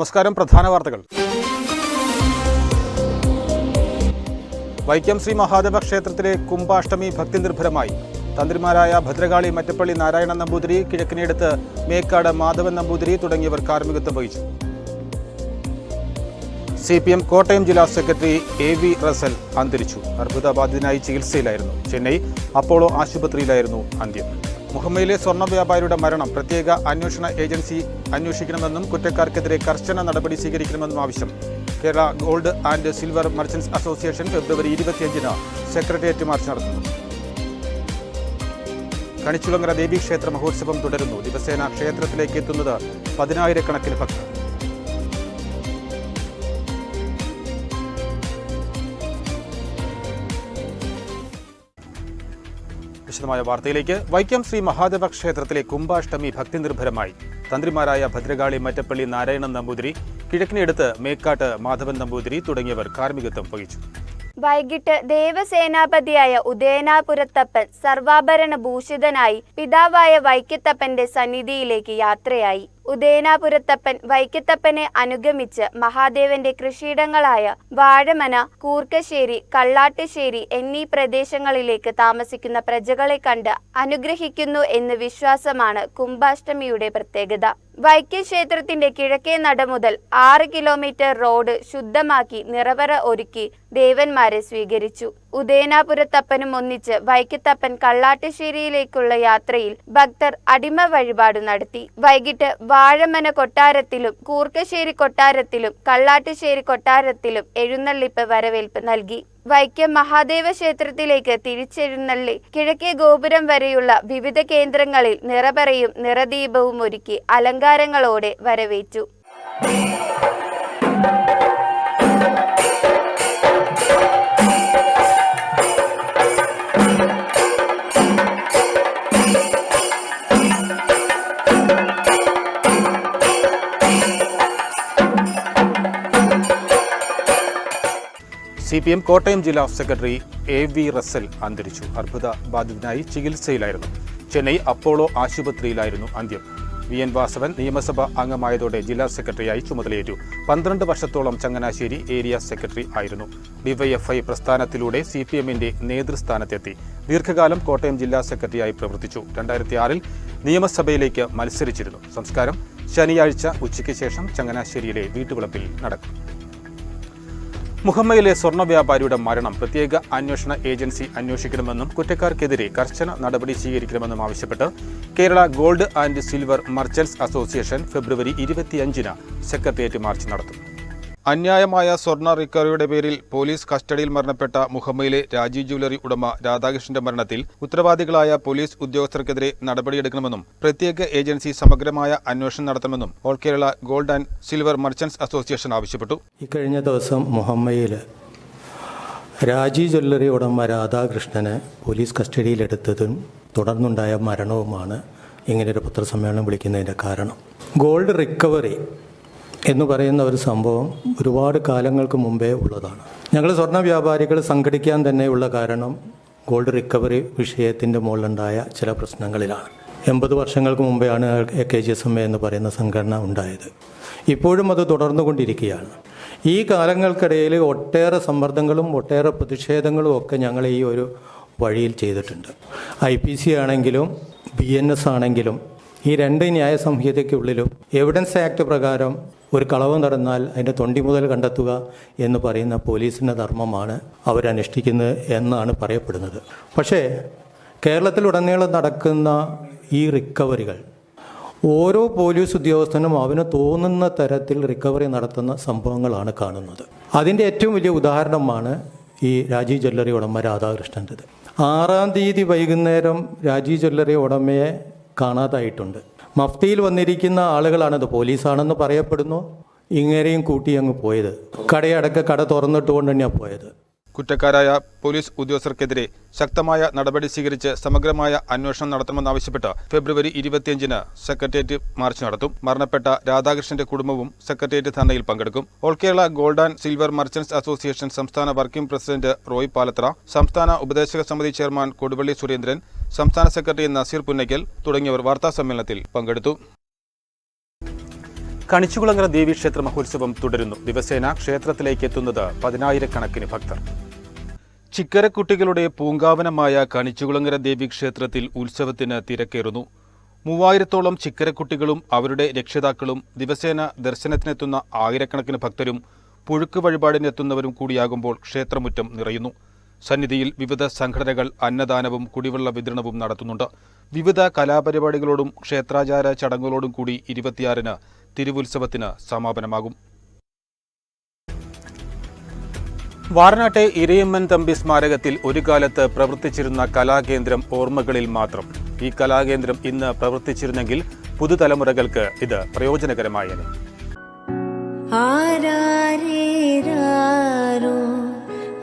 നമസ്കാരം പ്രധാന വാർത്തകൾ. വൈക്കം ശ്രീ മഹാദേവ ക്ഷേത്രത്തിലെ കുംഭാഷ്ടമി ഭക്തി നിർഭരമായി. തന്ത്രിമാരായ ഭദ്രകാളി മറ്റപ്പള്ളി നാരായണൻ നമ്പൂതിരി കിഴക്കിനെടുത്ത് മേക്കാട് മാധവൻ നമ്പൂതിരി തുടങ്ങിയവർ കാർമ്മികത്വം വഹിച്ചു. സി പി എം കോട്ടയം ജില്ലാ സെക്രട്ടറി എ വി റസൽ അന്തരിച്ചു. അർബുദബാധിതനായി ചികിത്സയിലായിരുന്നു. ചെന്നൈ അപ്പോളോ ആശുപത്രിയിലായിരുന്നു അന്ത്യം. മുഹമ്മയിലെ സ്വർണ വ്യാപാരിയുടെ മരണം. പ്രത്യേക അന്വേഷണ ഏജൻസി അന്വേഷിക്കണമെന്നും കുറ്റക്കാർക്കെതിരെ കർശന നടപടി സ്വീകരിക്കണമെന്നും ആവശ്യം. Kerala gold and silver merchants association ഫെബ്രുവരി ഇരുപത്തിയഞ്ചിന് സെക്രട്ടേറിയറ്റ് മാർച്ച് നടത്തുന്നു. കണിച്ചുളങ്ങര ദേവീക്ഷേത്ര മഹോത്സവം തുടരുന്നു. ദിവസേന ക്ഷേത്രത്തിലേക്ക് എത്തുന്നത് പതിനായിരക്കണക്കിന് ഭക്തർ. വിശദമായ വാർത്തയിലേക്ക്. വൈക്കം ശ്രീ മഹാദേവ ക്ഷേത്രത്തിലെ കുംഭാഷ്ടമി ഭക്തി നിർഭരമായി തന്ത്രിമാരായ ഭദ്രകാളി മറ്റപ്പള്ളി നാരായണൻ നമ്പൂതിരി കിഴക്കിനെടുത്ത് മേക്കാട്ട് മാധവൻ നമ്പൂതിരി തുടങ്ങിയവർ കാർമ്മികത്വം വഹിച്ചു. വൈകിട്ട് ദേവസേനാപതിയായ ഉദയനാപുരത്തപ്പൻ സർവാഭരണ ഭൂഷിതനായി പിതാവായ വൈക്കത്തപ്പന്റെ സന്നിധിയിലേക്ക് യാത്രയായി. ഉദയനാപുരത്തപ്പൻ വൈക്കത്തപ്പനെ അനുഗമിച്ച് മഹാദേവന്റെ കൃഷിയിടങ്ങളായ വാഴമന കൂർക്കശ്ശേരി കള്ളാട്ടുശ്ശേരി എന്നീ പ്രദേശങ്ങളിലേക്ക് താമസിക്കുന്ന പ്രജകളെ കണ്ട് അനുഗ്രഹിക്കുന്നു എന്ന് വിശ്വാസമാണ് കുംഭാഷ്ടമിയുടെ പ്രത്യേകത. വൈക്കം ക്ഷേത്രത്തിന്റെ കിഴക്കേ നട മുതൽ ആറ് കിലോമീറ്റർ റോഡ് ശുദ്ധമാക്കി നിറവറ ഒരുക്കി ദേവന്മാരെ സ്വീകരിച്ചു. ഉദയനാപുരത്തപ്പനും ഒന്നിച്ച് വൈക്കത്തപ്പൻ കള്ളാട്ടശ്ശേരിയിലേക്കുള്ള യാത്രയിൽ ഭക്തർ അടിമ വഴിപാട് നടത്തി. വൈകിട്ട് വാഴമന കൊട്ടാരത്തിലും കൂർക്കശ്ശേരി കൊട്ടാരത്തിലും കള്ളാട്ടശ്ശേരി കൊട്ടാരത്തിലും എഴുന്നള്ളിപ്പ് വരവേൽപ്പ് നൽകി. വൈക്കം മഹാദേവ ക്ഷേത്രത്തിലേക്ക് തിരിച്ചെഴുന്നള്ളി. കിഴക്കേ ഗോപുരം വരെയുള്ള വിവിധ കേന്ദ്രങ്ങളിൽ നിറപറയും നിറദീപവും ഒരുക്കി അലങ്കാരങ്ങളോടെ വരവേറ്റു. സി പി എം കോട്ടയം ജില്ലാ സെക്രട്ടറി എ വി റസൽ അന്തരിച്ചു. അർബുദ ബാധിതനായി ചികിത്സയിലായിരുന്നു. ചെന്നൈ അപ്പോളോ ആശുപത്രിയിലായിരുന്നു അന്ത്യം. വി എൻ വാസവൻ നിയമസഭാ അംഗമായതോടെ ജില്ലാ സെക്രട്ടറിയായി ചുമതലയേറ്റു. പന്ത്രണ്ട് വർഷത്തോളം ചങ്ങനാശ്ശേരി ഏരിയ സെക്രട്ടറി ആയിരുന്നു. ഡിവൈഎഫ്ഐ പ്രസ്ഥാനത്തിലൂടെ സി പി എമ്മിന്റെ നേതൃസ്ഥാനത്തെത്തി. ദീർഘകാലം കോട്ടയം ജില്ലാ സെക്രട്ടറിയായി പ്രവർത്തിച്ചു. രണ്ടായിരത്തി ആറിൽ നിയമസഭയിലേക്ക് മത്സരിച്ചിരുന്നു. സംസ്കാരം ശനിയാഴ്ച ഉച്ചയ്ക്ക് ശേഷം ചങ്ങനാശ്ശേരിയിലെ വീട്ടുവളപ്പിൽ നടക്കും. മുഹമ്മയിലെ സ്വർണ വ്യാപാരിയുടെ മരണം പ്രത്യേക അന്വേഷണ ഏജൻസി അന്വേഷിക്കണമെന്നും കുറ്റക്കാർക്കെതിരെ കർശന നടപടി സ്വീകരിക്കണമെന്നും ആവശ്യപ്പെട്ട് Kerala gold and silver merchants association ഫെബ്രുവരി ഇരുപത്തിയഞ്ചിന് സെക്രട്ടേറിയറ്റ് മാർച്ച് നടത്തും. അന്യായമായ സ്വർണ റിക്കവറിയുടെ പേരിൽ പോലീസ് കസ്റ്റഡിയിൽ മരണപ്പെട്ട മുഹമ്മയിലെ രാജീവ് ജ്വല്ലറി ഉടമ രാധാകൃഷ്ണന്റെ മരണത്തിൽ ഉത്തരവാദികളായ പോലീസ് ഉദ്യോഗസ്ഥർക്കെതിരെ നടപടിയെടുക്കണമെന്നും പ്രത്യേക ഏജൻസി സമഗ്രമായ അന്വേഷണം നടത്തണമെന്നും all Kerala gold and silver merchants association ആവശ്യപ്പെട്ടു. ഇക്കഴിഞ്ഞ ദിവസം മുഹമ്മയിൽ രാജീവ് ജ്വല്ലറി ഉടമ രാധാകൃഷ്ണനെ പോലീസ് കസ്റ്റഡിയിലെടുത്തതും തുടർന്നുണ്ടായ മരണവുമാണ് ഇങ്ങനൊരു പത്രസമ്മേളനം വിളിക്കുന്നതിന്റെ കാരണം. ഗോൾഡ് റിക്കവറി എന്ന് പറയുന്ന ഒരു സംഭവം ഒരുപാട് കാലങ്ങൾക്ക് മുമ്പേ ഉള്ളതാണ്. ഞങ്ങൾ സ്വർണ വ്യാപാരികൾ സംഘടിക്കാൻ തന്നെയുള്ള കാരണം ഗോൾഡ് റിക്കവറി വിഷയത്തിന്റെ മുകളിലുണ്ടായ ചില പ്രശ്നങ്ങളിലാണ്. എൺപത് വർഷങ്ങൾക്ക് മുമ്പെയാണ് A K G S M A എന്ന് പറയുന്ന സംഘടന ഉണ്ടായത്. ഇപ്പോഴും അത് തുടർന്നുകൊണ്ടിരിക്കുകയാണ്. ഈ കാലങ്ങൾക്കിടയിൽ ഒട്ടേറെ സമ്മർദ്ദങ്ങളും ഒട്ടേറെ പ്രതിഷേധങ്ങളും ഒക്കെ ഞങ്ങൾ ഈ ഒരു വഴിയിൽ ചെയ്തിട്ടുണ്ട്. ഐ പി സി ആണെങ്കിലും ബി എൻ എസ് ആണെങ്കിലും ഈ രണ്ട് ന്യായ സംഹിതയ്ക്കുള്ളിലും എവിഡൻസ് ആക്ട് പ്രകാരം ഒരു കളവ് നടന്നാൽ അതിന്റെ തൊണ്ടി മുതൽ കണ്ടെത്തുക എന്ന് പറയുന്ന പോലീസിന്റെ ധർമ്മമാണ് അവരനുഷ്ഠിക്കുന്നത് എന്നാണ് പറയപ്പെടുന്നത്. പക്ഷേ കേരളത്തിലുടനീളം നടക്കുന്ന ഈ റിക്കവറികൾ ഓരോ പോലീസ് ഉദ്യോഗസ്ഥനും അവന് തോന്നുന്ന തരത്തിൽ റിക്കവറി നടത്തുന്ന സംഭവങ്ങളാണ് കാണുന്നത്. അതിന്റെ ഏറ്റവും വലിയ ഉദാഹരണമാണ് ഈ രാജീവ് ജ്വല്ലറി ഉടമ രാധാകൃഷ്ണന്റെത്. ആറാം തീയതി വൈകുന്നേരം രാജീവ് ജ്വല്ലറി ഉടമയെ കാണാതായിട്ടുണ്ട്. മഫ്തിയിൽ വന്നിരിക്കുന്ന ആളുകളാണത്. പോലീസാണെന്ന് പറയപ്പെടുന്നു. ഇങ്ങനെയും കൂട്ടി അങ്ങ് പോയത്. കടയടക്ക കട തുറന്നിട്ടുകൊണ്ട് തന്നെയാണ് പോയത്. കുറ്റക്കാരായ പോലീസ് ഉദ്യോഗസ്ഥർക്കെതിരെ ശക്തമായ നടപടി സ്വീകരിച്ച് സമഗ്രമായ അന്വേഷണം നടത്തണമെന്നാവശ്യപ്പെട്ട് ഫെബ്രുവരി ഇരുപത്തിയഞ്ചിന് സെക്രട്ടേറിയറ്റ് മാർച്ച് നടത്തും. മരണപ്പെട്ട രാധാകൃഷ്ണന്റെ കുടുംബവും സെക്രട്ടേറിയറ്റ് ധർണയിൽ പങ്കെടുക്കും. All Kerala gold and silver merchants association സംസ്ഥാന വർക്കിംഗ് പ്രസിഡന്റ് റോയ് പാലത്ര സംസ്ഥാന ഉപദേശക സമിതി ചെയർമാൻ കൊടുവള്ളി സുരേന്ദ്രൻ സംസ്ഥാന സെക്രട്ടറി നസീർ പുന്നയ്ക്കൽ തുടങ്ങിയവർ വാർത്താ സമ്മേളനത്തിൽ പങ്കെടുത്തു. കണിച്ചുകുളങ്ങര ദേവീക്ഷേത്ര മഹോത്സവം തുടരുന്നു. ദിവസേന ക്ഷേത്രത്തിലേക്ക് എത്തുന്നത് പതിനായിരക്കണക്കിന് ഭക്തർ. ചിക്കരക്കുട്ടികളുടെ പൂങ്കാവനമായ കണിച്ചുകുളങ്ങര ദേവീക്ഷേത്രത്തിൽ ഉത്സവത്തിന് തിരക്കേറുന്നു. മൂവായിരത്തോളം ചിക്കരക്കുട്ടികളും അവരുടെ രക്ഷിതാക്കളും ദിവസേന ദർശനത്തിനെത്തുന്ന ആയിരക്കണക്കിന് ഭക്തരും പുഴുക്ക് വഴിപാടിനെത്തുന്നവരും കൂടിയാകുമ്പോൾ ക്ഷേത്രമുറ്റം നിറയുന്നു. സന്നിധിയിൽ വിവിധ സംഘടനകൾ അന്നദാനവും കുടിവെള്ള വിതരണവും നടത്തുന്നുണ്ട്. വിവിധ കലാപരിപാടികളോടും ക്ഷേത്രാചാര ചടങ്ങുകളോടും കൂടി ഇരുപത്തിയാറിന് തിരുവുത്സവത്തിന് സമാപനമാകും. വാറനാട്ടെ ഇരയമ്മൻ തമ്പി സ്മാരകത്തിൽ ഒരു കാലത്ത് പ്രവർത്തിച്ചിരുന്ന കലാകേന്ദ്രം ഓർമ്മകളിൽ മാത്രം. ഈ കലാകേന്ദ്രം ഇന്ന് പ്രവർത്തിച്ചിരുന്നെങ്കിൽ പുതുതലമുറകൾക്ക് ഇത് പ്രയോജനകരമായേനെ. ആരാരേരാരോ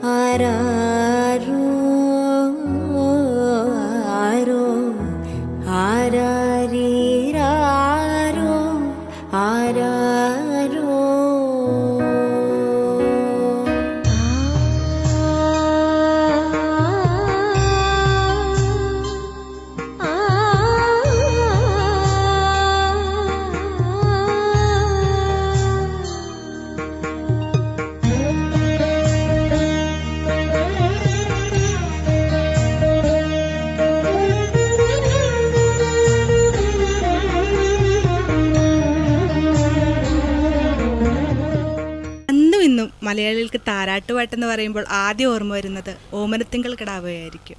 ആരാരോ മലയാളികൾക്ക് താരാട്ടുപാട്ടെന്ന് പറയുമ്പോൾ ആദ്യം ഓർമ്മ വരുന്നത് ഓമനത്തിങ്കൾ കിടാവയായിരിക്കും.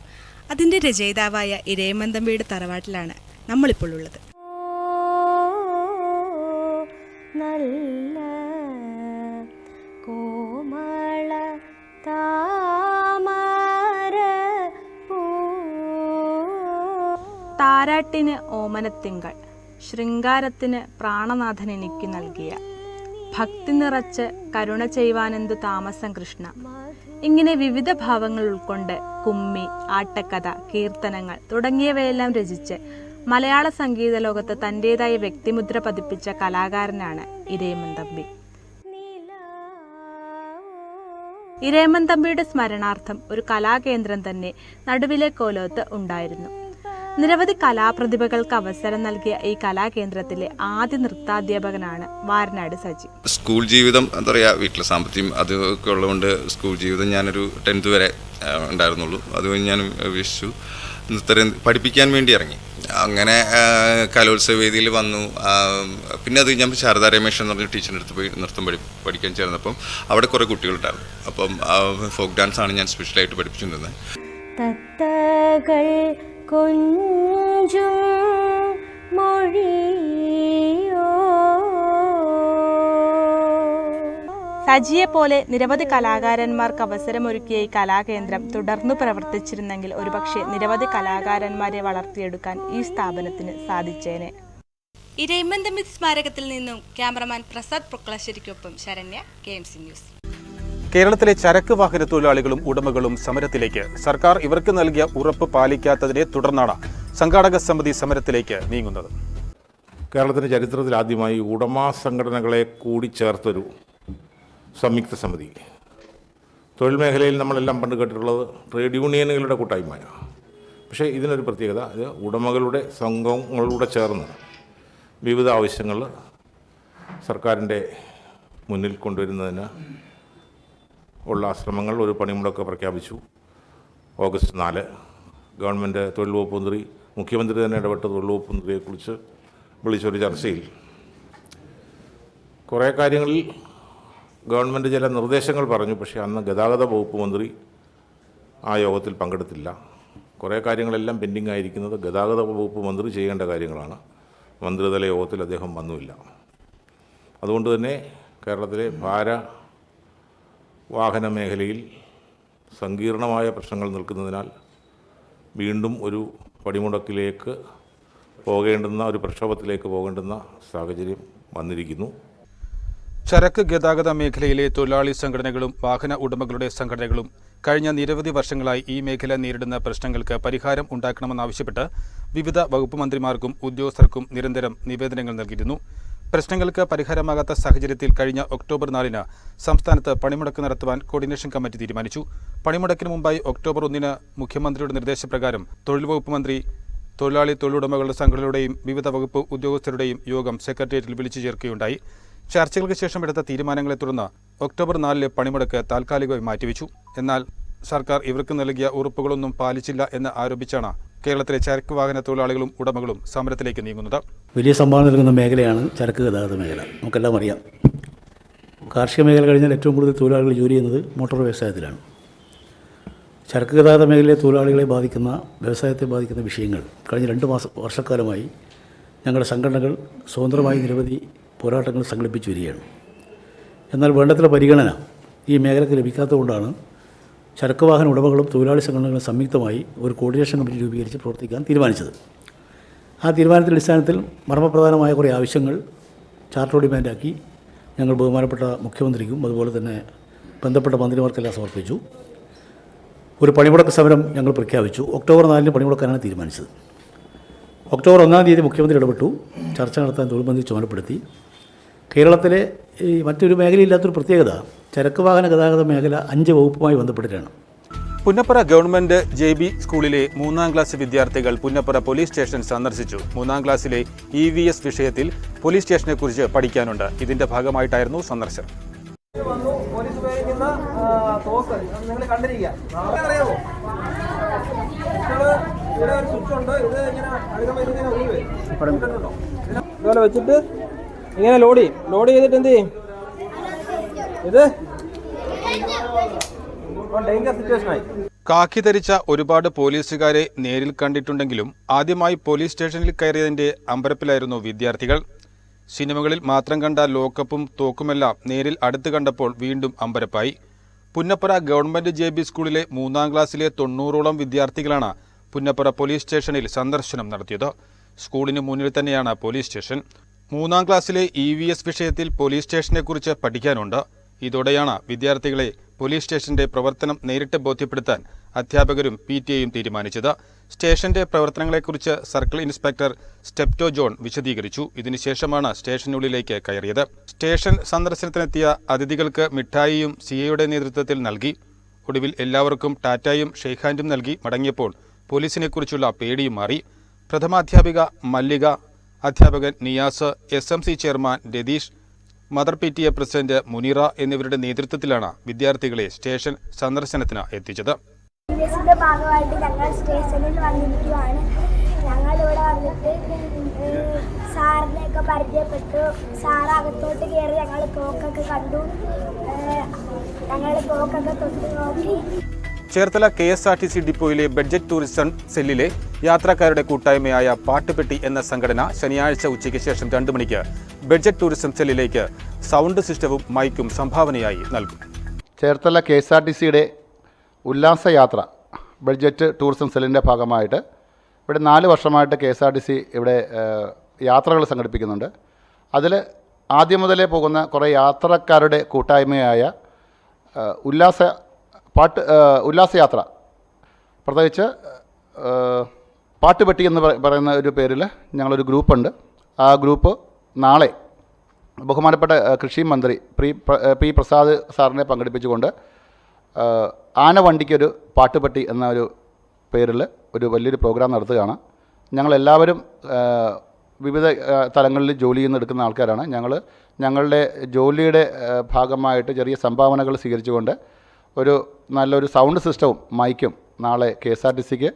അതിന്റെ രചയിതാവായ ഇരയമന്തമ്പിയുടെ തറവാട്ടിലാണ് നമ്മളിപ്പോൾ ഉള്ളത്. നല്ല താരാട്ടിന് ഓമനത്തിങ്കൾ ശൃംഗാരത്തിന് പ്രാണനാഥൻ എനിക്ക് നൽകിയ ഭക്തി നിറച്ച് കരുണ ചെയ്യുവാനെന്തു താമസം കൃഷ്ണ? ഇങ്ങനെ വിവിധ ഭാവങ്ങൾ ഉൾക്കൊണ്ട് കുമ്മി ആട്ടക്കഥ കീർത്തനങ്ങൾ തുടങ്ങിയവയെല്ലാം രചിച്ച് മലയാള സംഗീത ലോകത്ത് തന്റെതായ വ്യക്തിമുദ്ര പതിപ്പിച്ച കലാകാരനാണ് ഇരേമൻ തമ്പി. ഇരേമൻ തമ്പിയുടെ സ്മരണാർത്ഥം ഒരു കലാകേന്ദ്രം തന്നെ നടുവിലെ കോലോത്ത് ഉണ്ടായിരുന്നു. നിരവധി കലാപ്രതിഭകൾക്ക് അവസരം നൽകിയ ഈ കലാകേന്ദ്രത്തിലെ ആദ്യ നൃത്താധ്യാപകനാണ് വാരനാട് സജി. സ്കൂൾ ജീവിതം എന്താ പറയുക വീട്ടിലെ സാമ്പത്തികം അതൊക്കെ ഉള്ളതുകൊണ്ട് സ്കൂൾ ജീവിതം ഞാനൊരു ടെൻത്ത് വരെ ഉണ്ടായിരുന്നുള്ളൂ. അത് ഞാൻ വിഷു നൃത്തം പഠിപ്പിക്കാൻ വേണ്ടി ഇറങ്ങി. അങ്ങനെ കലോത്സവ വേദിയിൽ വന്നു. പിന്നെ അത് ഞാൻ ശാരദാ രമേശ് എന്ന് പറഞ്ഞ ടീച്ചറിന്റെ അടുത്ത് പോയി നൃത്തം പഠി പഠിക്കാൻ ചേർന്നപ്പം അവിടെ കുറേ കുട്ടികളുണ്ടായിരുന്നു. അപ്പം ഫോക്ക് ഡാൻസാണ് ആണ് ഞാൻ സ്പെഷ്യലായിട്ട് പഠിപ്പിച്ചിരുന്നത് തത്തകൾ കൊഞ്ചും സജിയെ പോലെ നിരവധി കലാകാരന്മാർക്ക് അവസരമൊരുക്കിയ ഈ കലാകേന്ദ്രം തുടർന്നു പ്രവർത്തിച്ചിരുന്നെങ്കിൽ ഒരുപക്ഷെ നിരവധി കലാകാരന്മാരെ വളർത്തിയെടുക്കാൻ ഈ സ്ഥാപനത്തിന് സാധിച്ചേനെ. ഇരയിമ്മന്തമിത് സ്മാരകത്തിൽ നിന്നും cameraman Prasad പ്രൊക്ലശ്ശേരിക്കൊപ്പം Saranya K M C news. കേരളത്തിലെ ചരക്ക് വാഹന തൊഴിലാളികളും ഉടമകളും സമരത്തിലേക്ക്. സർക്കാർ ഇവർക്ക് നൽകിയ ഉറപ്പ് പാലിക്കാത്തതിനെ തുടർന്നാണ് സംഘാടക സമിതി സമരത്തിലേക്ക് നീങ്ങുന്നത്. കേരളത്തിന്റെ ചരിത്രത്തിൽ ആദ്യമായി ഉടമ സംഘടനകളെ കൂടി ചേർത്തൊരു സംയുക്ത സമിതി. തൊഴിൽ മേഖലയിൽ നമ്മളെല്ലാം പണ്ട് കേട്ടിട്ടുള്ളത് ട്രേഡ് യൂണിയനുകളുടെ കൂട്ടായ്മയാണ്. പക്ഷേ ഇതിനൊരു പ്രത്യേകത ഇത് ഉടമകളുടെ സംഘങ്ങളുടെ ചേർന്ന് വിവിധ ആവശ്യങ്ങൾ സർക്കാരിന്റെ മുന്നിൽ കൊണ്ടുവരുന്നതിന് ഉള്ള ശ്രമങ്ങൾ ഒരു പണിമുടക്ക് പ്രഖ്യാപിച്ചു. ഓഗസ്റ്റ് നാല് ഗവൺമെന്റ് തൊഴിൽ വകുപ്പ് മന്ത്രി മുഖ്യമന്ത്രി തന്നെ ഇടപെട്ട തൊഴിൽ വകുപ്പ് മന്ത്രിയെക്കുറിച്ച് വിളിച്ചൊരു ചർച്ചയിൽ. കുറേ കാര്യങ്ങളിൽ ഗവൺമെന്റ് ചില നിർദ്ദേശങ്ങൾ പറഞ്ഞു പക്ഷേ അന്ന് ഗതാഗത വകുപ്പ് മന്ത്രി ആ യോഗത്തിൽ പങ്കെടുത്തില്ല. കുറേ കാര്യങ്ങളെല്ലാം പെൻഡിങ് ആയിരിക്കുന്നത് ഗതാഗത വകുപ്പ് മന്ത്രി ചെയ്യേണ്ട കാര്യങ്ങളാണ്. മന്ത്രിതല യോഗത്തിൽ അദ്ദേഹം വന്നുമില്ല. അതുകൊണ്ട് തന്നെ കേരളത്തിലെ ഭാര വാഹന മേഖലയിൽ സങ്കീർണമായ പ്രശ്നങ്ങൾ നിൽക്കുന്നതിനാൽ വീണ്ടും ഒരു പടിമുടക്കിലേക്ക് പോകേണ്ടുന്ന ഒരു പ്രക്ഷോഭത്തിലേക്ക് പോകേണ്ടുന്ന സാഹചര്യം വന്നിരിക്കുന്നു. ചരക്ക് ഗതാഗത മേഖലയിലെ തൊഴിലാളി സംഘടനകളും വാഹന ഉടമകളുടെ സംഘടനകളും കഴിഞ്ഞ നിരവധി വർഷങ്ങളായി ഈ മേഖല നേരിടുന്ന പ്രശ്നങ്ങൾക്ക് പരിഹാരം ഉണ്ടാക്കണമെന്നാവശ്യപ്പെട്ട് വിവിധ വകുപ്പ് മന്ത്രിമാർക്കും ഉദ്യോഗസ്ഥർക്കും നിരന്തരം നിവേദനങ്ങൾ നൽകിയിരുന്നു. പ്രശ്നങ്ങൾക്ക് പരിഹാരമാകാത്ത സാഹചര്യത്തിൽ കഴിഞ്ഞ ഒക്ടോബർ നാലിന് സംസ്ഥാനത്ത് പണിമുടക്ക് നടത്തുവാൻ കോർഡിനേഷൻ കമ്മിറ്റി തീരുമാനിച്ചു. പണിമുടക്കിന് മുമ്പായി ഒക്ടോബർ ഒന്നിന് മുഖ്യമന്ത്രിയുടെ നിർദ്ദേശപ്രകാരം തൊഴിൽ വകുപ്പ് മന്ത്രി തൊഴിലാളി തൊഴിലുടമകളുടെ സംഘടനകളുടെയും വിവിധ വകുപ്പ് ഉദ്യോഗസ്ഥരുടെയും യോഗം സെക്രട്ടേറിയറ്റിൽ വിളിച്ചു ചേർക്കുകയുണ്ടായി. ചർച്ചകൾക്ക് ശേഷം എടുത്ത തീരുമാനങ്ങളെ തുടർന്ന് ഒക്ടോബർ നാലിലെ പണിമുടക്ക് താൽക്കാലികമായി മാറ്റിവെച്ചു. എന്നാൽ സർക്കാർ ഇവർക്ക് നൽകിയ ഉറപ്പുകളൊന്നും പാലിച്ചില്ല എന്ന് ആരോപിച്ചാണ് കേരളത്തിലെ ചരക്ക് വാഹന തൊഴിലാളികളും ഉടമകളും സമരത്തിലേക്ക് നീങ്ങുന്നത്. വലിയ സംഭാവന നൽകുന്ന മേഖലയാണ് ചരക്ക് ഗതാഗത മേഖല. നമുക്കെല്ലാം അറിയാം. കാർഷിക മേഖല കഴിഞ്ഞാൽ ഏറ്റവും കൂടുതൽ തൊഴിലാളികൾ ജോലി ചെയ്യുന്നത് മോട്ടോർ വ്യവസായത്തിലാണ്. ചരക്ക് ഗതാഗത മേഖലയിലെ തൊഴിലാളികളെ ബാധിക്കുന്ന വ്യവസായത്തെ ബാധിക്കുന്ന വിഷയങ്ങൾ കഴിഞ്ഞ രണ്ട് മാസ വർഷക്കാലമായി ഞങ്ങളുടെ സംഘടനകൾ സ്വതന്ത്രമായി നിരവധി പോരാട്ടങ്ങൾ സംഘടിപ്പിച്ചു വരികയാണ്. എന്നാൽ വേണ്ടത്ര പരിഗണന ഈ മേഖലയ്ക്ക് ലഭിക്കാത്തതുകൊണ്ടാണ് ചരക്ക് വാഹന ഉടമകളും തൊഴിലാളി സംഘടനകളും സംയുക്തമായി ഒരു കോർഡിനേഷൻ കമ്മിറ്റി രൂപീകരിച്ച് പ്രവർത്തിക്കാൻ തീരുമാനിച്ചത്. ആ തീരുമാനത്തിന്റെ അടിസ്ഥാനത്തിൽ മർമ്മപ്രധാനമായ കുറേ ആവശ്യങ്ങൾ ചാർട്ടർ ഡിമാൻഡാക്കി ഞങ്ങൾ ബഹുമാനപ്പെട്ട മുഖ്യമന്ത്രിക്കും അതുപോലെ തന്നെ ബന്ധപ്പെട്ട മന്ത്രിമാർക്കെല്ലാം സമർപ്പിച്ചു. ഒരു പണിമുടക്ക് സമരം ഞങ്ങൾ പ്രഖ്യാപിച്ചു. ഒക്ടോബർ നാലിന് പണിമുടക്കാനാണ് തീരുമാനിച്ചത്. ഒക്ടോബർ ഒന്നാം തീയതി മുഖ്യമന്ത്രി ഇടപെട്ടു. ചർച്ച നടത്താൻ തൊഴിൽ മന്ത്രി ചുമതലപ്പെടുത്തി. കേരളത്തിലെ ഈ മറ്റൊരു മേഖലയില്ലാത്തൊരു പ്രത്യേകത ചരക്ക് വാഹന ഗതാഗത മേഖല അഞ്ച് വകുപ്പുമായി ബന്ധപ്പെട്ടിട്ടാണ്. പുന്നപ്പുറ ഗവൺമെന്റ് ജെ ബി സ്കൂളിലെ മൂന്നാം ക്ലാസ് വിദ്യാർത്ഥികൾ പുന്നപ്പുറ പോലീസ് സ്റ്റേഷൻ സന്ദർശിച്ചു. മൂന്നാം ക്ലാസ്സിലെ ഇ വി എസ് വിഷയത്തിൽ പോലീസ് സ്റ്റേഷനെ കുറിച്ച് പഠിക്കാനുണ്ട്. ഇതിന്റെ ഭാഗമായിട്ടായിരുന്നു സന്ദർശനം. ഇതുപോലെ വെച്ചിട്ട് ഇങ്ങനെ ലോഡ് ചെയ്യും. ലോഡ് ചെയ്തിട്ട് എന്ത് ചെയ്യും? ഇത്? കാക്കി ധരിച്ച ഒരുപാട് പോലീസുകാരെ നേരിൽ കണ്ടിട്ടുണ്ടെങ്കിലും ആദ്യമായി പോലീസ് സ്റ്റേഷനിൽ കയറിയതിന്റെ അമ്പരപ്പിലായിരുന്നു വിദ്യാർത്ഥികൾ. സിനിമകളിൽ മാത്രം കണ്ട ലോക്കപ്പും തോക്കുമെല്ലാം നേരിൽ അടുത്ത് കണ്ടപ്പോൾ വീണ്ടും അമ്പരപ്പായി. പുന്നപ്പുറ ഗവൺമെന്റ് ജെ ബി സ്കൂളിലെ മൂന്നാം ക്ലാസ്സിലെ തൊണ്ണൂറോളം വിദ്യാർത്ഥികളാണ് പുന്നപ്പുറ പോലീസ് സ്റ്റേഷനിൽ സന്ദർശനം നടത്തിയത്. സ്കൂളിന് മുന്നിൽ തന്നെയാണ് പോലീസ് സ്റ്റേഷൻ. മൂന്നാം ക്ലാസ്സിലെ ഇ വിഷയത്തിൽ പോലീസ് സ്റ്റേഷനെക്കുറിച്ച് പഠിക്കാനുണ്ട്. ഇതോടെയാണ് വിദ്യാർത്ഥികളെ പോലീസ് സ്റ്റേഷന്റെ പ്രവർത്തനം നേരിട്ട് ബോധ്യപ്പെടുത്താൻ അധ്യാപകരും പി ടി എയും തീരുമാനിച്ചത്. സ്റ്റേഷന്റെ പ്രവർത്തനങ്ങളെക്കുറിച്ച് സർക്കിൾ ഇൻസ്പെക്ടർ സ്റ്റെപ്റ്റോ ജോൺ വിശദീകരിച്ചു. ഇതിനുശേഷമാണ് സ്റ്റേഷനുള്ളിലേക്ക് കയറിയത്. സ്റ്റേഷൻ സന്ദർശനത്തിനെത്തിയ അതിഥികൾക്ക് മിഠായിയും സിയയുടെ നേതൃത്വത്തിൽ നൽകി. ഒടുവിൽ എല്ലാവർക്കും ടാറ്റായും ഷെയ്ഖാൻഡും നൽകി. മടങ്ങിയപ്പോൾ പോലീസിനെക്കുറിച്ചുള്ള പേടിയും മാറി. പ്രഥമാധ്യാപിക മല്ലിക അധ്യാപകൻ Niyas S M C chairman Ratheesh mother P T A president Muneera എന്നിവരുടെ നേതൃത്വത്തിലാണ് വിദ്യാർത്ഥികളെ സ്റ്റേഷൻ സന്ദർശനത്തിന് എത്തിച്ചത്. ഭാഗമായിട്ട് ഞങ്ങൾ സ്റ്റേഷനിൽ വന്നിരിക്കുവാണ്. ഞങ്ങൾ ഇവിടെ വന്നിട്ട് സാറിനെയൊക്കെ പരിചയപ്പെട്ടു. സാർ അകത്തോട്ട് കയറി ഞങ്ങൾ തോക്കൊക്കെ കണ്ടു. ഞങ്ങൾ തോക്കൊക്കെ തൊട്ട് നോക്കി. Cherthala K S R T C ഡിപ്പോയിലെ budget tourism സെല്ലിലെ യാത്രക്കാരുടെ കൂട്ടായ്മയായ പാട്ടുപെട്ടി എന്ന സംഘടന ശനിയാഴ്ച ഉച്ചയ്ക്ക് ശേഷം രണ്ടു മണിക്ക് ബഡ്ജറ്റ് ടൂറിസം സെല്ലിലേക്ക് സൗണ്ട് സിസ്റ്റവും മൈക്കും സംഭാവനയായി നൽകും. Cherthala K S R T സിയുടെ ഉല്ലാസയാത്ര ബഡ്ജറ്റ് ടൂറിസം സെല്ലിന്റെ ഭാഗമായിട്ട് ഇവിടെ നാല് വർഷമായിട്ട് K S R T C ഇവിടെ യാത്രകൾ സംഘടിപ്പിക്കുന്നുണ്ട്. അതിൽ ആദ്യം മുതലേ പോകുന്ന കുറേ യാത്രക്കാരുടെ കൂട്ടായ്മയായ ഉല്ലാസ പാട്ട് ഉല്ലാസയാത്ര. പ്രത്യേകിച്ച് പാട്ടുപെട്ടി എന്ന് പറയുന്ന ഒരു പേരിൽ ഞങ്ങളൊരു ഗ്രൂപ്പുണ്ട്. ആ ഗ്രൂപ്പ് നാളെ ബഹുമാനപ്പെട്ട കൃഷി മന്ത്രി പ്രി പി പ്രസാദ് സാറിനെ പങ്കെടുപ്പിച്ചുകൊണ്ട് ആനവണ്ടിക്കൊരു പാട്ടുപെട്ടി എന്ന ഒരു പേരിൽ ഒരു വലിയൊരു പ്രോഗ്രാം നടത്തുകയാണ്. ഞങ്ങളെല്ലാവരും വിവിധ തലങ്ങളിൽ ജോലി ചെയ്യുന്നെടുക്കുന്ന ആൾക്കാരാണ്. ഞങ്ങൾ ഞങ്ങളുടെ ജോലിയുടെ ഭാഗമായിട്ട് ചെറിയ സംഭാവനകൾ സ്വീകരിച്ചുകൊണ്ട് ഒരു നല്ലൊരു സൗണ്ട് സിസ്റ്റവും മൈക്കും നാളെ കെ എസ് ആർ ടി സിക്ക്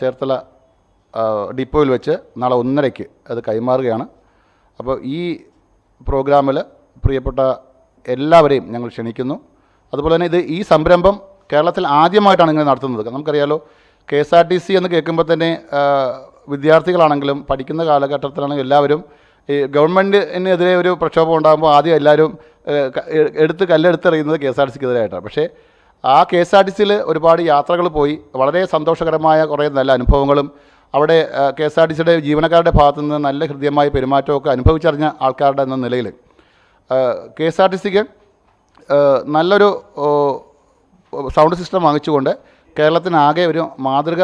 ചേർത്തല ഡിപ്പോയിൽ വെച്ച് നാളെ ഒന്നരയ്ക്ക് അത് കൈമാറുകയാണ്. അപ്പോൾ ഈ പ്രോഗ്രാമിൽ പ്രിയപ്പെട്ട എല്ലാവരെയും ഞങ്ങൾ ക്ഷണിക്കുന്നു. അതുപോലെ തന്നെ ഇത് ഈ സംരംഭം കേരളത്തിൽ ആദ്യമായിട്ടാണ് ഇങ്ങനെ നടത്തുന്നത്. നമുക്കറിയാലോ K S R T C എന്ന് കേൾക്കുമ്പോൾ തന്നെ വിദ്യാർത്ഥികളാണെങ്കിലും പഠിക്കുന്ന കാലഘട്ടത്തിലാണെങ്കിലും എല്ലാവരും ഈ ഗവൺമെന്റിനെതിരെ ഒരു പ്രക്ഷോഭം ഉണ്ടാകുമ്പോൾ ആദ്യം എല്ലാവരും എടുത്ത് കല്ലെടുത്തെറിയുന്നത് കെ എസ് ആർ ടി സിക്കെതിരായിട്ടാണ്. പക്ഷേ ആ കെ എസ് ആർ ടി സിയിൽ ഒരുപാട് യാത്രകൾ പോയി. വളരെ സന്തോഷകരമായ കുറേ നല്ല അനുഭവങ്ങളും അവിടെ കെ എസ് ആർ ടി സിയുടെ ജീവനക്കാരുടെ ഭാഗത്തു നിന്ന് നല്ല ഹൃദ്യമായ പെരുമാറ്റമൊക്കെ അനുഭവിച്ചറിഞ്ഞ ആൾക്കാരുടെ എന്ന നിലയിൽ കെ എസ് ആർ ടി സിക്ക് നല്ലൊരു സൗണ്ട് സിസ്റ്റം വാങ്ങിച്ചുകൊണ്ട് കേരളത്തിനാകെ ഒരു മാതൃക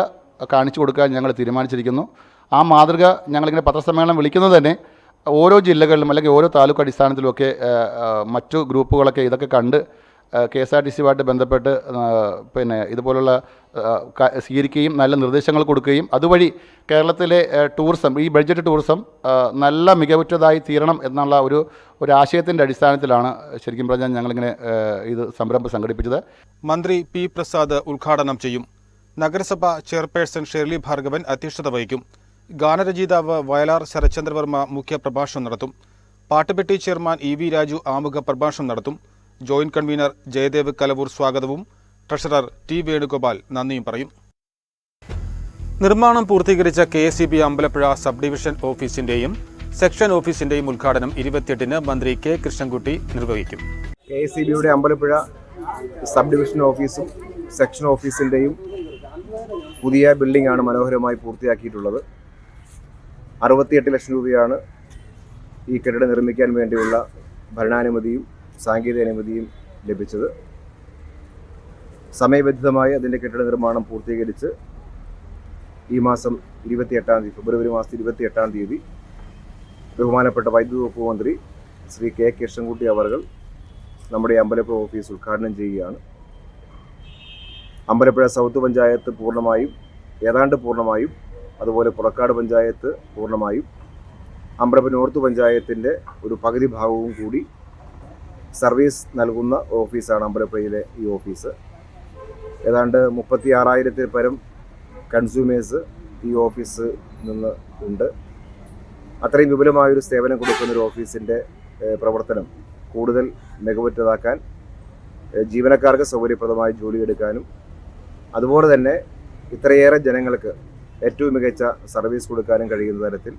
കാണിച്ചു കൊടുക്കാൻ ഞങ്ങൾ തീരുമാനിച്ചിരിക്കുന്നു. ആ മാതൃക ഞങ്ങളിങ്ങനെ പത്രസമ്മേളനം വിളിക്കുന്നത് തന്നെ ഓരോ ജില്ലകളിലും അല്ലെങ്കിൽ ഓരോ താലൂക്ക് അടിസ്ഥാനത്തിലുമൊക്കെ മറ്റു ഗ്രൂപ്പുകളൊക്കെ ഇതൊക്കെ കണ്ട് കെ എസ് ആർ ടി സിയുമായിട്ട് ബന്ധപ്പെട്ട് പിന്നെ ഇതുപോലുള്ള സ്വീകരിക്കുകയും നല്ല നിർദ്ദേശങ്ങൾ കൊടുക്കുകയും അതുവഴി കേരളത്തിലെ ടൂറിസം ഈ ബഡ്ജറ്റ് ടൂറിസം നല്ല മികവുറ്റതായി തീരണം എന്നുള്ള ഒരു ഒരു ആശയത്തിന്റെ അടിസ്ഥാനത്തിലാണ് ശരിക്കും പറഞ്ഞാൽ ഞങ്ങളിങ്ങനെ ഇത് സംരംഭം സംഘടിപ്പിച്ചത്. മന്ത്രി പി പ്രസാദ് ഉദ്ഘാടനം ചെയ്യും. നഗരസഭ ചെയർപേഴ്സൺ ഷെർലി ഭാർഗവൻ അധ്യക്ഷത വഹിക്കും. ഗാനരചയിതാവ് വയലാർ ശരത്ചന്ദ്രവർമ്മ മുഖ്യ പ്രഭാഷണം നടത്തും. പാട്ടുപെട്ടി ചെയർമാൻ ഇ വി രാജു ആമുഖ പ്രഭാഷണം നടത്തും. ജോയിന്റ് കൺവീനർ ജയദേവ് കലവൂർ സ്വാഗതവും. ട്രഷറർ ടി വേണുഗോപാൽ നന്ദിയും പറയും. നിർമ്മാണം പൂർത്തീകരിച്ച K S B Ambalappuzha sub division ഓഫീസിന്റെയും section ഓഫീസിന്റെയും ഉദ്ഘാടനം ഇരുപത്തിയെട്ടിന് മന്ത്രി കെ കൃഷ്ണൻകുട്ടി നിർവഹിക്കും. കെ എസ് ബിയുടെ അമ്പലപ്പുഴ സബ് ഡിവിഷൻ ഓഫീസും സെക്ഷൻ ഓഫീസിന്റെയും പുതിയ ബിൽഡിംഗ് ആണ് മനോഹരമായി പൂർത്തിയാക്കിയിട്ടുള്ളത്. അറുപത്തിയെട്ട് ലക്ഷം രൂപയാണ് ഈ കെട്ടിടം നിർമ്മിക്കാൻ വേണ്ടിയുള്ള ഭരണാനുമതിയും സാങ്കേതിക അനുമതിയും ലഭിച്ചത്. സമയബന്ധിതമായി അതിന്റെ കെട്ടിട നിർമ്മാണം പൂർത്തീകരിച്ച് ഈ മാസം ഇരുപത്തിയെട്ടാം തീയതി ഫെബ്രുവരി മാസത്തിൽ ഇരുപത്തിയെട്ടാം തീയതി ബഹുമാനപ്പെട്ട വൈദ്യുതി വകുപ്പ് മന്ത്രി ശ്രീ കെ കൃഷ്ണൻകുട്ടി അവർകൾ നമ്മുടെ അമ്പലപ്പുഴ ഓഫീസ് ഉദ്ഘാടനം ചെയ്യുകയാണ്. അമ്പലപ്പുഴ സൗത്ത് പഞ്ചായത്ത് പൂർണമായും ഏതാണ്ട് പൂർണമായും അതുപോലെ പുറക്കാട് പഞ്ചായത്ത് പൂർണമായും അമ്പലപ്പുഴ നോർത്ത് പഞ്ചായത്തിന്റെ ഒരു പകുതി ഭാഗവും കൂടി സർവീസ് നൽകുന്ന ഓഫീസാണ് അമ്പലപ്പുഴയിലെ ഈ ഓഫീസ്. ഏതാണ്ട് മുപ്പത്തി ആറായിരത്തിൽ പരം കൺസ്യൂമേഴ്സ് ഈ ഓഫീസ് നിന്ന് ഉണ്ട്. അത്രയും വിപുലമായൊരു സേവനം കൊടുക്കുന്ന ഒരു ഓഫീസിന്റെ പ്രവർത്തനം കൂടുതൽ മികവുറ്റതാക്കാൻ ജീവനക്കാർക്ക് സൗകര്യപ്രദമായി ജോലിയെടുക്കാനും അതുപോലെ തന്നെ ഇത്രയേറെ ജനങ്ങൾക്ക് ഏറ്റവും മികച്ച സർവീസ് കൊടുക്കാനും കഴിയുന്ന തരത്തിൽ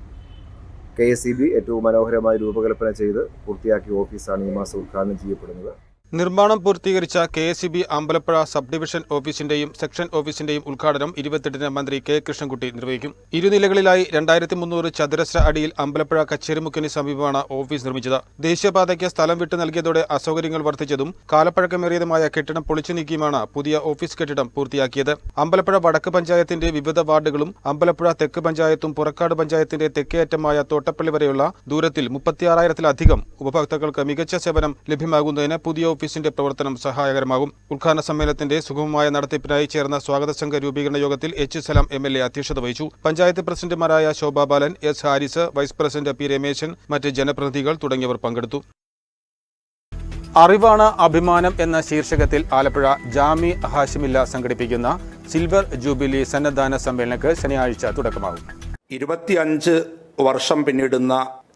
കെ എസ് സി ബി ഏറ്റവും മനോഹരമായി രൂപകൽപ്പന ചെയ്ത് പൂർത്തിയാക്കിയ ഓഫീസാണ് ഈ മാസം ഉദ്ഘാടനം ചെയ്യപ്പെടുന്നത്. നിർമ്മാണം പൂർത്തീകരിച്ച K S B Ambalappuzha sub division ഓഫീസിന്റെയും section ഓഫീസിന്റെയും ഉദ്ഘാടനം ഇരുപത്തെട്ടിന് മന്ത്രി കെ കൃഷ്ണൻകുട്ടി നിർവഹിക്കും. ഇരുനിലകളിലായി രണ്ടായിരത്തി മുന്നൂറ് ചതുരശ്ര അടിയിൽ അമ്പലപ്പുഴ കച്ചേരിമുക്കിന് സമീപമാണ് ഓഫീസ് നിർമ്മിച്ചത്. ദേശീയപാതയ്ക്ക് സ്ഥലം വിട്ടു നൽകിയതോടെ അസൗകര്യങ്ങൾ വർദ്ധിച്ചതും കാലപ്പഴക്കമേറിയതുമായ കെട്ടിടം പൊളിച്ചു നീക്കിയുമാണ് പുതിയ ഓഫീസ് കെട്ടിടം പൂർത്തിയാക്കിയത്. അമ്പലപ്പുഴ വടക്ക് പഞ്ചായത്തിന്റെ വിവിധ വാർഡുകളും അമ്പലപ്പുഴ തെക്ക് പഞ്ചായത്തും പുറക്കാട് പഞ്ചായത്തിന്റെ തെക്കേയറ്റമായ തോട്ടപ്പള്ളി വരെയുള്ള ദൂരത്തിൽ മുപ്പത്തിയാറായിരത്തിലധികം ഉപഭോക്താക്കൾക്ക് മികച്ച സേവനം ലഭ്യമാകുന്നതിന് പുതിയ ഓഫീസിന്റെ പ്രവർത്തനം സഹായകരമാകും. ഉദ്ഘാടന സമ്മേളനത്തിന്റെ സുഗമമായ നടത്തിപ്പിനായി ചേർന്ന സ്വാഗത സംഘ രൂപീകരണ യോഗത്തിൽ H Salam M L A അധ്യക്ഷത വഹിച്ചു. പഞ്ചായത്ത് പ്രസിഡന്റുമാരായ Shobha Balan S Haris vice president P Rameshan മറ്റ് ജനപ്രതിനിധികൾ തുടങ്ങിയവർ പങ്കെടുത്തു. അറിവാണ് അഭിമാനം എന്ന ശീർഷകത്തിൽ ആലപ്പുഴ ജാമി ഹാഷിമില്ല സംഘടിപ്പിക്കുന്ന സിൽവർ ജൂബിലി സന്നദ്ധാന സമ്മേളനക്ക് ശനിയാഴ്ച തുടക്കമാകും. ഇരുപത്തിയഞ്ച് വർഷം പിന്നിടുന്ന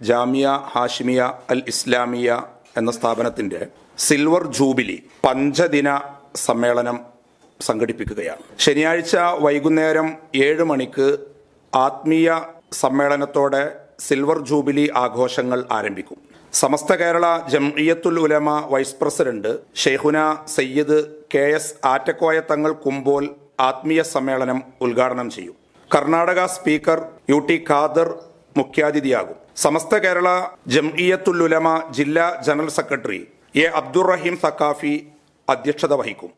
ജാമിയ ഹാഷിമിയ അൽ ഇസ്ലാമിയ എന്ന സ്ഥാപനത്തിന്റെ സിൽവർ ജൂബിലി പഞ്ചദിന സമ്മേളനം സംഘടിപ്പിക്കുകയാണ്. ശനിയാഴ്ച വൈകുന്നേരം ഏഴ് മണിക്ക് ആത്മീയ സമ്മേളനത്തോടെ സിൽവർ ജൂബിലി ആഘോഷങ്ങൾ ആരംഭിക്കും. Samastha Kerala Jamiyyathul Ulama vice president Shaikhuna Sayyid K S Attakoya Thangal Kumbol ആത്മീയ സമ്മേളനം ഉദ്ഘാടനം ചെയ്യും. Karnataka speaker U T Khader മുഖ്യാതിഥിയാകും. സമസ്ത കേരള ജംഇയത്തുൽ ഉലമ ജില്ലാ general secretary A Abdurahim Saqafi അധ്യക്ഷത വഹിക്കും.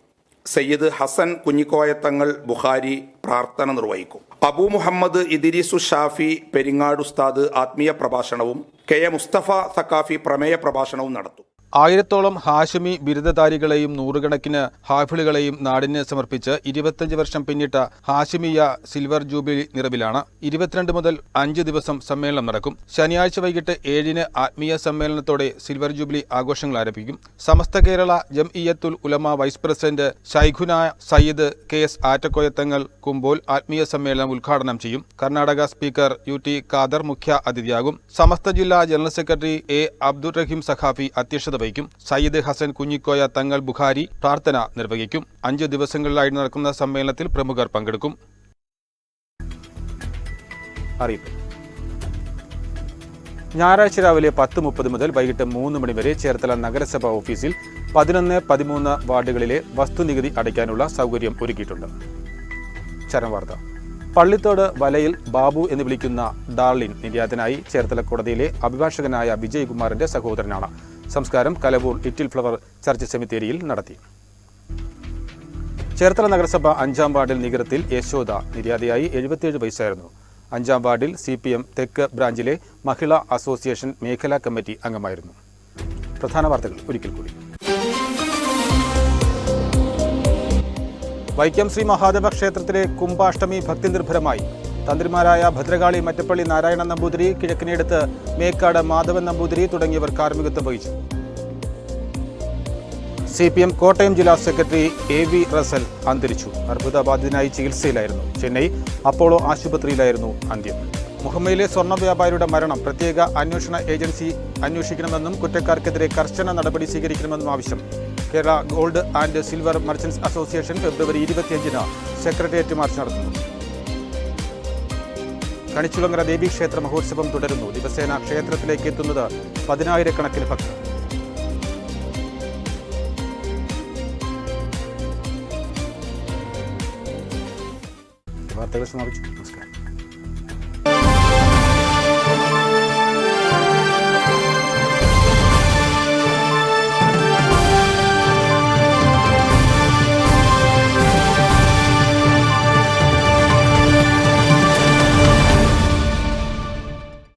സയ്യിദ് ഹസൻ കുഞ്ഞിക്കോയ തങ്ങൾ ബുഖാരി പ്രാർത്ഥന നിർവഹിക്കും. അബു മുഹമ്മദ് ഇദിരിസു ഷാഫി പെരിങ്ങാട് ഉസ്താദ് ആത്മീയ പ്രഭാഷണവും കെ എ മുസ്തഫ സക്കാഫി പ്രമേയ പ്രഭാഷണവും നടത്തും. ആയിരത്തോളം ഹാഷിമി ബിരുദധാരികളെയും നൂറുകണക്കിന് ഹാഫിളുകളെയും നാടിന് സമർപ്പിച്ച് ഇരുപത്തഞ്ച് വർഷം പിന്നിട്ട ഹാഷിമിയ സിൽവർ ജൂബിലി നിറവിലാണ്. ഇരുപത്തിരണ്ട് മുതൽ അഞ്ച് ദിവസം സമ്മേളനം നടക്കും. ശനിയാഴ്ച വൈകിട്ട് ഏഴിന് ആത്മീയ സമ്മേളനത്തോടെ സിൽവർ ജൂബിലി ആഘോഷങ്ങൾ ആരംഭിക്കും. Samastha Kerala Jamiyyathul Ulama vice president Shaikhuna Sayyid K S Attakoya Thangal Kumbol ആത്മീയ സമ്മേളനം ഉദ്ഘാടനം ചെയ്യും. Karnataka speaker U T Khader മുഖ്യ അതിഥിയാകും സമസ്ത ജില്ലാ general secretary A Abdul Rahim Saqafi അധ്യക്ഷത വഹിക്കും സയ്യിദ് ഹസൻ കുഞ്ഞിക്കോയ തങ്ങൾ ബുഖാരി പ്രാർത്ഥന നിർവഹിക്കും. അഞ്ച് ദിവസങ്ങളിലായി നടക്കുന്ന സമ്മേളനത്തിൽ പ്രമുഖർ പങ്കെടുക്കും. ഞായറാഴ്ച രാവിലെ പത്ത് മുപ്പത് മുതൽ വൈകിട്ട് മൂന്ന് മണി വരെ ചേർത്തല നഗരസഭാ ഓഫീസിൽ പതിനൊന്ന് പതിമൂന്ന് വാർഡുകളിലെ വസ്തുനികുതി അടയ്ക്കാനുള്ള സൗകര്യം ഒരുക്കിയിട്ടുണ്ട്. ചരംവാർത്ത പള്ളിത്തോട് വലയിൽ ബാബു എന്ന് വിളിക്കുന്ന ഡാർലിൻ നിര്യാതനായി ചേർത്തല കോടതിയിലെ അഭിഭാഷകനായ വിജയകുമാറിന്റെ സഹോദരനാണ്. സംസ്കാരം കലവൂർ ലിറ്റിൽ ഫ്ലവർ ചർച്ച് സെമിത്തേരിയിൽ നടത്തി. ചേർത്തല നഗരസഭ അഞ്ചാം വാർഡിൽ നിഗരത്തിൽ യശോദ നിര്യാതയായി എഴുപത്തിയേഴ് വയസ്സായിരുന്നു. അഞ്ചാം വാർഡിൽ സി പി എം തെക്ക് ബ്രാഞ്ചിലെ മഹിളാ അസോസിയേഷൻ മേഖലാ കമ്മിറ്റി അംഗമായിരുന്നു. പ്രധാന വാർത്തകൾ ഒരിക്കൽ കൂടി. വൈക്കം ശ്രീ മഹാദേവ ക്ഷേത്രത്തിലെ കുംഭാഷ്ടമി ഭക്തി നിർഭരമായി തന്ത്രിമാരായ ഭദ്രകാളി മറ്റപ്പള്ളി നാരായണൻ നമ്പൂതിരി കിഴക്കിനെടുത്ത് മേക്കാട് മാധവൻ നമ്പൂതിരി തുടങ്ങിയവർ കാർമ്മികത്വം വഹിച്ചു. സി പി എം കോട്ടയം ജില്ലാ സെക്രട്ടറി എ വി റസൽ അന്തരിച്ചു. അർബുദബാധിതനായി ചികിത്സയിലായിരുന്നു. ചെന്നൈ അപ്പോളോ ആശുപത്രിയിലായിരുന്നു അന്ത്യം. മുഹമ്മയിലെ സ്വർണ വ്യാപാരിയുടെ മരണം പ്രത്യേക അന്വേഷണ ഏജൻസി അന്വേഷിക്കണമെന്നും കുറ്റക്കാർക്കെതിരെ കർശന നടപടി സ്വീകരിക്കണമെന്നും ആവശ്യം. Kerala gold and silver merchants association February ഇരുപത്തിയഞ്ചിന് സെക്രട്ടേറിയറ്റ് മാർച്ച് നടത്തുന്നു. കണിച്ചുളങ്ങര ദേവീക്ഷേത്ര മഹോത്സവം തുടരുന്നു. ദിവസേന ക്ഷേത്രത്തിലേക്ക് എത്തുന്നത് പതിനായിരക്കണക്കിന് ഭക്തർ. വാർത്തകൾ സമാപിച്ചു.